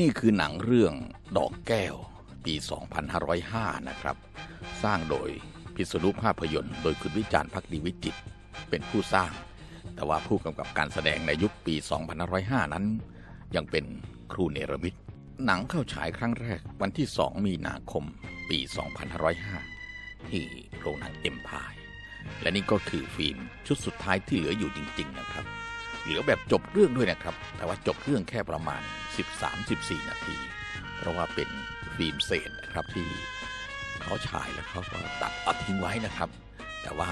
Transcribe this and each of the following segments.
นี่คือหนังเรื่องดอกแก้ว ปี 2505 นะครับ สร้างโดยพิษณุภาพยนตร์ โดยคุณวิจารณ์พักดีวิจิตเป็นผู้สร้าง แต่ว่าผู้กำกับการแสดงในยุคปี 2505 นั้น ยังเป็นครูเนรมิตหนังเข้าฉายครั้งแรกวันที่ 2 มีนาคม ปี 2505 ที่โรงหนังเอ็มพายและนี่ก็คือฟิล์มชุดสุดท้ายที่เหลืออยู่จริง ๆ นะครับ เหลือแบบจบเรื่องด้วยนะครับ แต่ว่าจบเรื่องแค่ประมาณ 13-14 นาที เพราะว่าเป็นฟิล์มเศษนะครับที่เขาฉายแล้วเขาก็ตัดเอาทิ้งไว้นะครับ แต่ว่า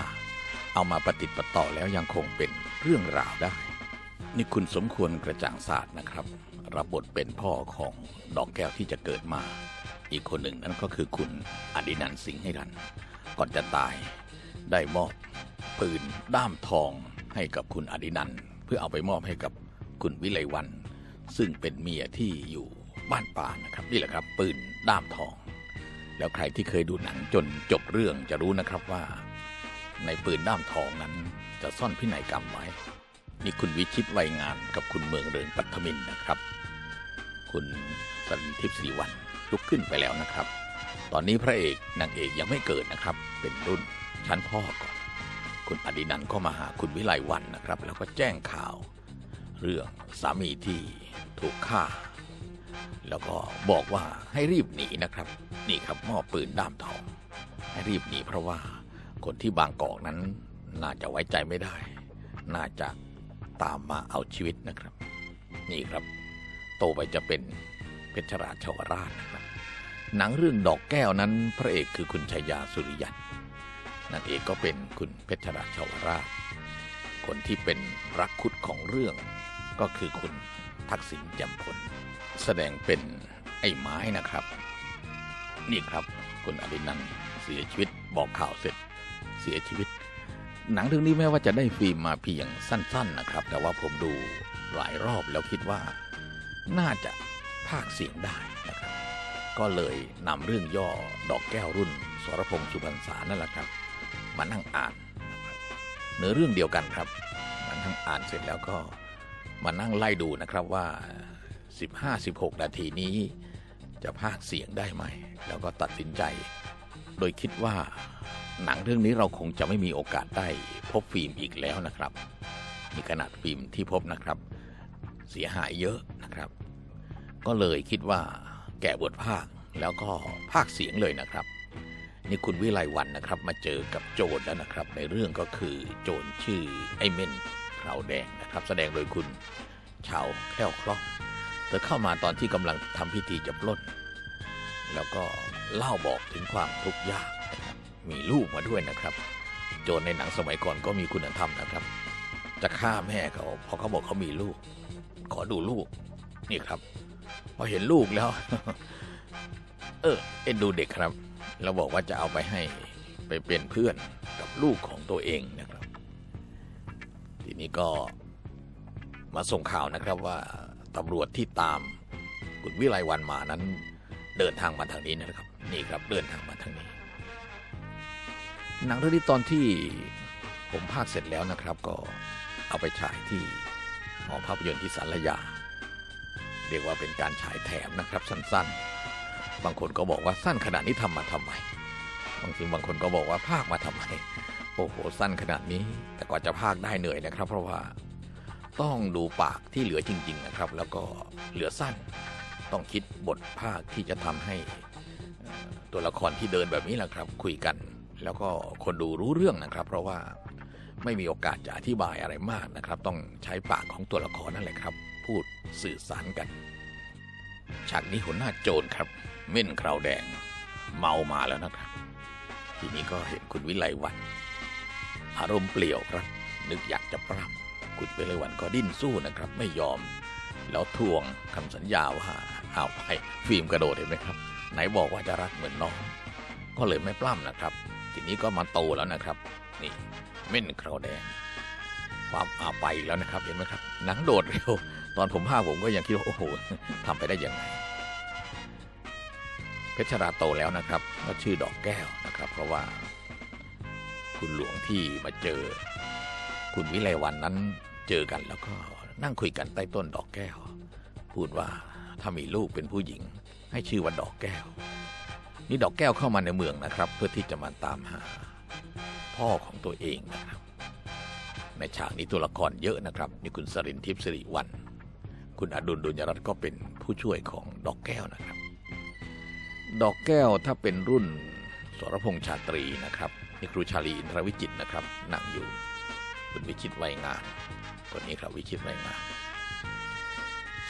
เอามาประติดประต่อแล้วยังคงเป็นเรื่องราวได้ นี่คุณสมควรกระจ่างศาสตร์นะครับ รับบทเป็นพ่อของดอกแก้วที่จะเกิดมา อีกคนหนึ่งนั่นก็คือคุณอดินันสิงห์ให้รัน ก่อนจะตายได้มอบปืนด้ามทองให้กับคุณอดินันเพื่อเอาไปมอบให้กับคุณวิไลวัน ซึ่งเป็นเมียที่อยู่บ้านป่านะครับ นี่แหละครับ ปืนด้ามทอง แล้วใครที่เคยดูหนังจนจบเรื่องจะรู้นะครับว่า ในปืนด้ามทองนั้นจะซ่อนพินัยกรรมไว้นี่คุณวิชิตไวยงานกับคุณเมืองเริงปัทมินนะครับ คุณสันทิพย์ศรีวันลุกขึ้นไปแล้วนะครับ ตอนนี้พระเอกนางเอกยังไม่เกิดนะครับ เป็นรุ่นชั้นพ่อก่อน คุณอดินันก็มาหาคุณวิไลวันนะครับ แล้วก็แจ้งข่าว เรื่องสามีที่ ถูกฆ่า แล้วก็บอกว่าให้รีบหนีนะครับ นี่ครับมอบปืนด้ามทอง ให้รีบหนีเพราะว่าคนที่บางกอกนั้นน่าจะไว้ใจไม่ได้ น่าจะตามมาเอาชีวิตนะครับ นี่ครับ โตไปจะเป็นเพชรราชชาวราชนะครับหนังเรื่องดอกแก้วนั้นพระเอกคือคุณชัยยาสุริยันนางเอกก็เป็นคุณเพชรราชชาวราช คนที่เป็นรักคุดของเรื่องก็คือคุณ ทักษิณจำพล แสดงเป็นไอ้ไม้นะครับ นี่ครับคุณอดินันเสียชีวิตบอกข่าวเสร็จเสียชีวิต หนังเรื่องนี้แม้ว่าจะได้ฟิล์มมาเพียงสั้น ๆนะครับ แต่ว่าผมดูหลายรอบแล้วคิดว่าน่าจะพากย์เสียงได้นะครับ ก็เลยนำเรื่องย่อดอกแก้วรุ่นสรพงษ์สุพรรณษานั่นแหละครับมานั่งอ่านเนื้อเรื่องเดียวกันครับมานั่งอ่านเสร็จแล้วก็ มานั่งไล่ดูนะครับว่า 15-16 นาทีนี้จะพากเสียงได้ไหม แล้วก็ตัดสินใจ โดยคิดว่าหนังเรื่องนี้เราคงจะไม่มีโอกาสได้พบฟิล์มอีกแล้วนะครับมีขนาดฟิล์มที่พบนะครับ เสียหายเยอะนะครับ ก็เลยคิดว่าแกะบทภาคแล้วก็ภาคเสียงเลยนะครับ นี่คุณวิไลวันนะครับมาเจอกับโจรแล้วนะครับ ในเรื่องก็คือโจรชื่อไอ้เม่น คราวแดงนะครับ แสดงโดยคุณชาวแคล้วคล่องเธอเข้ามาตอนที่กำลังทำพิธีจะปล้น แล้วก็เล่าบอกถึงความทุกข์ยากนะครับมีลูกมาด้วยนะครับ โจรในหนังสมัยก่อนก็มีคุณธรรมนะครับ จะฆ่าแม่เขาเพราะเขาบอกเขามีลูก ขอดูลูก นี่ครับ พอเห็นลูกแล้ว เออ เอ็นดูเด็กครับ แล้วบอกว่าจะเอาไปให้ไปเป็นเพื่อนกับลูกของตัวเองนะครับ นี้ก็มาส่งข่าวนะครับว่าตำรวจที่ตามคุณวิไลวันมานั้นเดินทางมาทางนี้นะครับ นี่ครับเดินทางมาทางนี้ หนังเรื่องนี้ตอนที่ผมภาคเสร็จแล้วนะครับ ก็เอาไปฉายที่หอภาพยนตร์ที่สารยา เรียกว่าเป็นการฉายแถมนะครับสั้นๆ บางคนก็บอกว่าสั้นขนาดนี้ทำมาทำไมบางทีบางคนก็บอกว่าภาคมาทำไม โอ้โหสั้นขนาดนี้ แต่กว่าจะภาคได้เหนื่อยนะครับ เพราะว่าต้องดูปากที่เหลือจริง ๆ นะครับ แล้วก็เหลือสั้น ต้องคิดบทภาคที่จะทำให้ตัวละครที่เดินแบบนี้แหละครับ คุยกัน แล้วก็คนดูรู้เรื่องนะครับ เพราะว่าไม่มีโอกาสจะอธิบายอะไรมากนะครับ ต้องใช้ปากของตัวละครนั่นแหละครับ พูดสื่อสารกันฉากนี้หัวหน้าโจรครับ เม่นคราวแดง เมามาแล้วนะครับ ทีนี้ก็เห็นคุณวิไลวัน อารมณ์เปลี่ยวครับ นึกอยากจะปล้ำคุณวิไลวันก็ดิ้นสู้นะครับ ไม่ยอม แล้วทวงคำสัญญาว่าเอาไปฟิล์มกระโดดเห็นไหมครับ ไหนบอกว่าจะรักเหมือนน้อง ก็เลยไม่ปล้ำนะครับ ทีนี้ก็มาโตแล้วนะครับ นี่เม่นคราวแดงความอาไปแล้วนะครับเห็นไหมครับ หนังโดดเร็ว ตอนผมภาคผมก็ยังคิดว่าโอ้โหทำไปได้ยังไงเพชรราโตแล้วนะครับก็ชื่อดอกแก้วนะครับ เพราะว่า คุณหลวงที่มาเจอ คุณวิไลวันนั้นเจอกันแล้วก็นั่งคุยกันใต้ต้นดอกแก้ว พูดว่าถ้ามีลูกเป็นผู้หญิง ให้ชื่อว่าดอกแก้ว นี่ดอกแก้วเข้ามาในเมืองนะครับ เพื่อที่จะมาตามหา พ่อของตัวเองนะครับ ในฉากนี้ตัวละครเยอะนะครับนี่คุณสรินทิพย์สิริวัลคุณอดุลดุลยรัตน์ก็เป็นผู้ช่วยของดอกแก้วนะครับ ดอกแก้วถ้าเป็นรุ่นสรพงษ์ชาตรีนะครับ นี่ครูชาลีอินทรวิจิตนะครับนั่งอยู่คุณวิชิตไวยงานคนนี้ครับวิชิตไวยงาน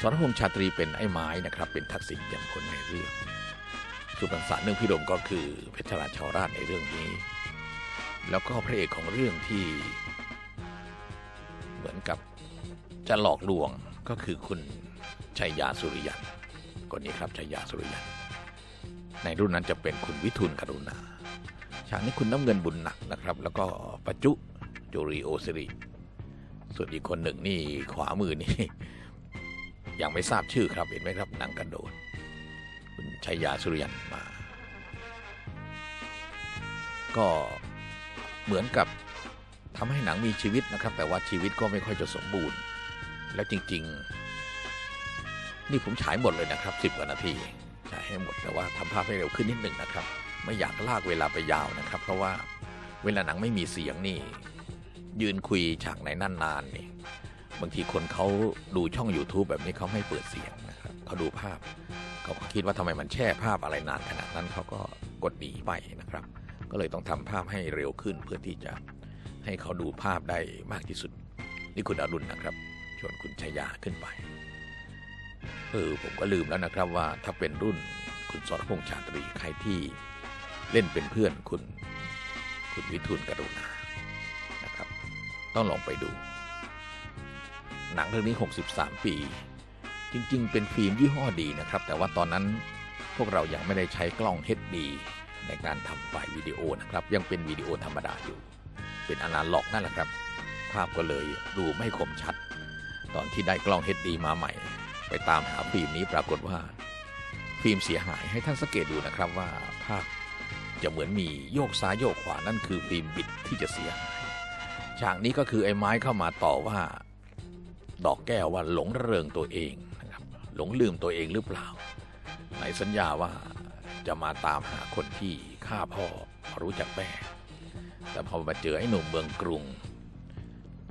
สรพงษ์ชาตรีเป็นไอ้ไม้นะครับ เป็นทักษิณจำคนในเรื่องสุพรรณสารเนื่องพิรมก็คือเพชรราชาวราชในเรื่องนี้ แล้วก็พระเอกของเรื่องที่ เหมือนกับจะหลอกลวงก็คือคุณชัยยาสุริยันคนนี้ครับชัยยาสุริยันในรุ่นนั้นจะเป็นคุณวิทูลกรุณา ฉากนี้คุณน้ำเงินบุญหนักนะครับ แล้วก็ปัจจุจุรีโอสิริส่วนอีกคนหนึ่งนี่ขวามือนี่ยังไม่ทราบชื่อครับเห็นไหมครับหนังกระโดดคุณชัยยาสุริยันมา ก็เหมือนกับทำให้หนังมีชีวิตนะครับ แต่ว่าชีวิตก็ไม่ค่อยจะสมบูรณ์ และจริง ๆ นี่ผมฉายหมดเลยนะครับสิบกว่านาทีฉายให้หมดแต่ว่าทำภาพให้เร็วขึ้นนิดหนึ่งนะครับ ไม่อยากลากเวลาไปยาวนะครับ เพราะว่าเวลาหนังไม่มีเสียงนี่ ยืนคุยฉากไหนนานๆนี่บางทีคนเขาดูช่อง YouTube แบบนี้เขาไม่เปิดเสียงนะครับเขาดูภาพเขาก็คิดว่าทำไมมันแช่ภาพอะไรนานขนาดนั้นเขาก็กดหนีไปนะครับ ก็เลยต้องทำภาพให้เร็วขึ้นเพื่อที่จะให้เขาดูภาพได้มากที่สุด นี่คุณอรุณนะครับ ชวนคุณชายาขึ้นไปเออผมก็ลืมแล้วนะครับว่าถ้าเป็นรุ่นคุณสรพงษ์ชาตรีใครที่ เล่นเป็นเพื่อนคุณ คุณวิทูลกรุณานะครับ ต้องลองไปดู หนังเรื่องนี้ 63 ปี จริง ๆ เป็นฟิล์มยี่ห้อดีนะครับ แต่ว่าตอนนั้นพวกเรายังไม่ได้ใช้กล้อง HD ในการทำไฟล์วิดีโอนะครับ ยังเป็นวิดีโอธรรมดาอยู่ เป็นอนาล็อกนั่นแหละครับ ภาพก็เลยดูไม่คมชัด ตอนที่ได้กล้อง HD มาใหม่ ไปตามหาฟิล์มนี้ปรากฏว่า ฟิล์มเสียหายให้ท่านสังเกตดูนะครับว่าภาพ จะเหมือนมีโยกซ้ายโยกขวานั่นคือฟิล์มบิดที่จะเสียฉากนี้ก็คือไอ้ไม้เข้ามาต่อว่า ดอกแก้วว่าหลงระเริงตัวเองนะครับหลงลืมตัวเองหรือเปล่า ในสัญญาว่าจะมาตามหาคนที่ฆ่าพ่อรู้จักแม่แต่พอมาเจอไอ้หนุ่มเมืองกรุง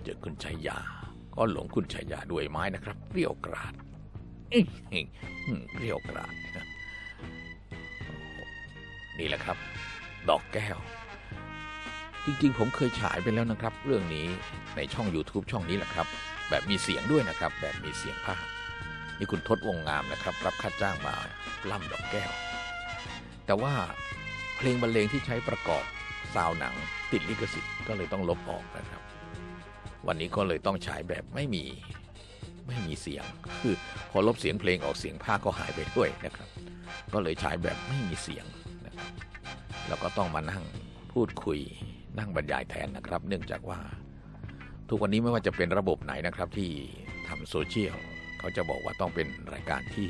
เจอคุณชัยยา ก็หลงคุณชัยยาด้วยไม้นะครับเปรี้ยวกราดเปรี้ยวกราดนะ นี่แหละครับ ดอกแก้ว จริงๆ ผมเคยฉายไปแล้วนะครับ เรื่องนี้ในช่อง YouTube ช่องนี้แหละครับ แบบมีเสียงด้วยนะครับ แบบมีเสียงภาคนี่คุณทศวงงามนะครับ รับค่าจ้างมาล่ำดอกแก้ว แต่ว่าเพลงบรรเลงที่ใช้ประกอบซาวหนังติดลิขสิทธิ์ก็เลยต้องลบออกนะครับ วันนี้ก็เลยต้องฉายแบบไม่มีไม่มีเสียง คือพอลบเสียงเพลงออกเสียงภาคก็หายไปด้วยนะครับ ก็เลยฉายแบบไม่มีเสียง แล้วก็ต้องมานั่งพูดคุยนั่งบรรยายแทนนะครับ เนื่องจากว่า ทุกวันนี้ไม่ว่าจะเป็นระบบไหนนะครับที่ทำโซเชียลเขาจะบอกว่าต้องเป็นรายการที่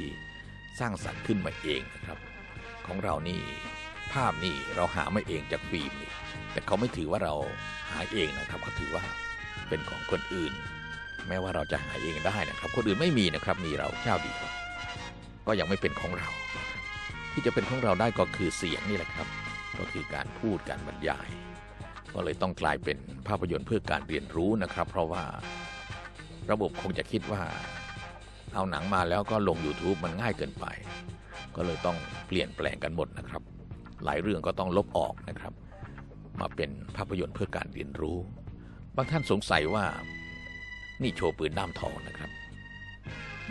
สร้างสรรค์ขึ้นมาเองนะครับ ของเรานี่ภาพนี่เราหามาเองจากฟิล์มนี่แต่เขาไม่ถือว่าเราหาเองนะครับเขาถือว่าเป็นของคนอื่น แม้ว่าเราจะหาเองได้นะครับ คนอื่นไม่มีนะครับมีเราเจ้าเดียวก็ยังไม่เป็นของเรา ที่จะเป็นของเราได้ก็คือเสียงนี่แหละครับ ก็คือการพูดการบรรยาย ก็เลยต้องกลายเป็นภาพยนตร์เพื่อการเรียนรู้นะครับ เพราะว่าระบบคงจะคิดว่า เอาหนังมาแล้วก็ลง YouTube มันง่ายเกินไป ก็เลยต้องเปลี่ยนแปลงกันหมดนะครับ หลายเรื่องก็ต้องลบออกนะครับ มาเป็นภาพยนตร์เพื่อการเรียนรู้ บางท่านสงสัยว่านี่โชว์ปืนด้ามทองนะครับ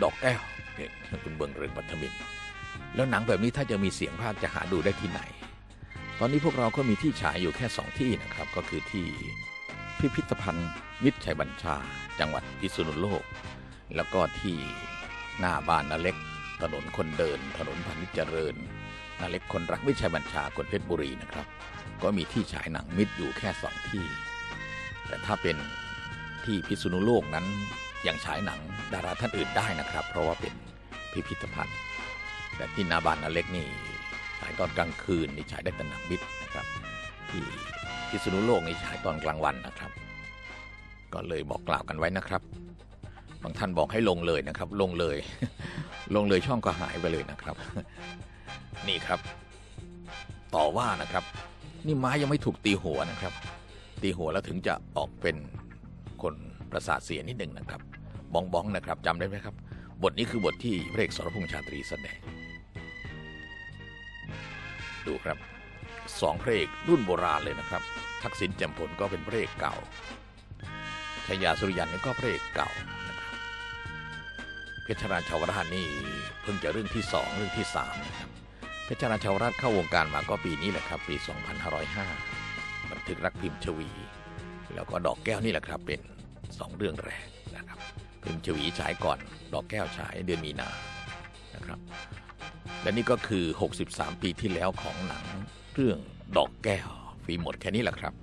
ดอกแก้วเนี่ยคุณเบิงเรืองปัทมิน แล้วหนังแบบนี้ถ้าจะมีเสียงภาคจะหาดูได้ที่ไหน ตอนนี้พวกเราก็มีที่ฉายอยู่แค่สองที่นะครับ ก็คือที่พิพิธภัณฑ์มิตรชัยบัญชา จังหวัดพิษณุโลก แล้วก็ที่หน้าบ้านนาเล็ก ถนนคนเดิน ถนนพันธิเจริญนาเล็กคนรักมิตรชัยบัญชาคนเพชรบุรีนะครับ ก็มีที่ฉายหนังมิตรอยู่แค่สองที่ แต่ถ้าเป็นที่พิษณุโลกนั้นยังฉายหนังดาราท่านอื่นได้นะครับ เพราะว่าเป็นพิพิธภัณฑ์ แต่ที่นาบานนาเล็กนี่ฉายตอนกลางคืนนี่ฉายได้แต่หนังมิตรนะครับ ที่พิษณุโลกนี่ฉายตอนกลางวันนะครับ ก็เลยบอกกล่าวกันไว้นะครับบางท่านบอกให้ลงเลยนะครับ ลงเลย ลงเลยช่องก็หายไปเลยนะครับ นี่ครับ ต่อว่านะครับ นี่ไม้ยังไม่ถูกตีหัวนะครับ ตีหัวแล้วถึงจะออกเป็นคนประสาทเสียนิดหนึ่งนะครับ บ้องบ้องนะครับจำได้ไหมครับ บทนี้คือบทที่พระเอกสรพงษ์ชาตรีแสดง ดูครับสองพระเอกรุ่นโบราณเลยนะครับ ทักษิณแจ่มผลก็เป็นพระเอกเก่าชายาสุริยันนี่ก็พระเอกเก่านะครับเพชรราชชาวราชนี่เพิ่งจะเรื่องที่สองเรื่องที่สามนะครับเพชรราชชาวราชเข้าวงการมาก็ปีนี้แหละครับ ปี 2505 บันทึกรักพิมพ์ชวี แล้วก็ดอกแก้วนี่แหละครับเป็นสองเรื่องแรกนะครับพิมพ์ชวีฉายก่อน ดอกแก้วฉายเดือนมีนานะครับ และนี่ก็คือ 63 ปีที่แล้วของหนังเรื่องดอกแก้วฟีหมดแค่นี้แหละครับ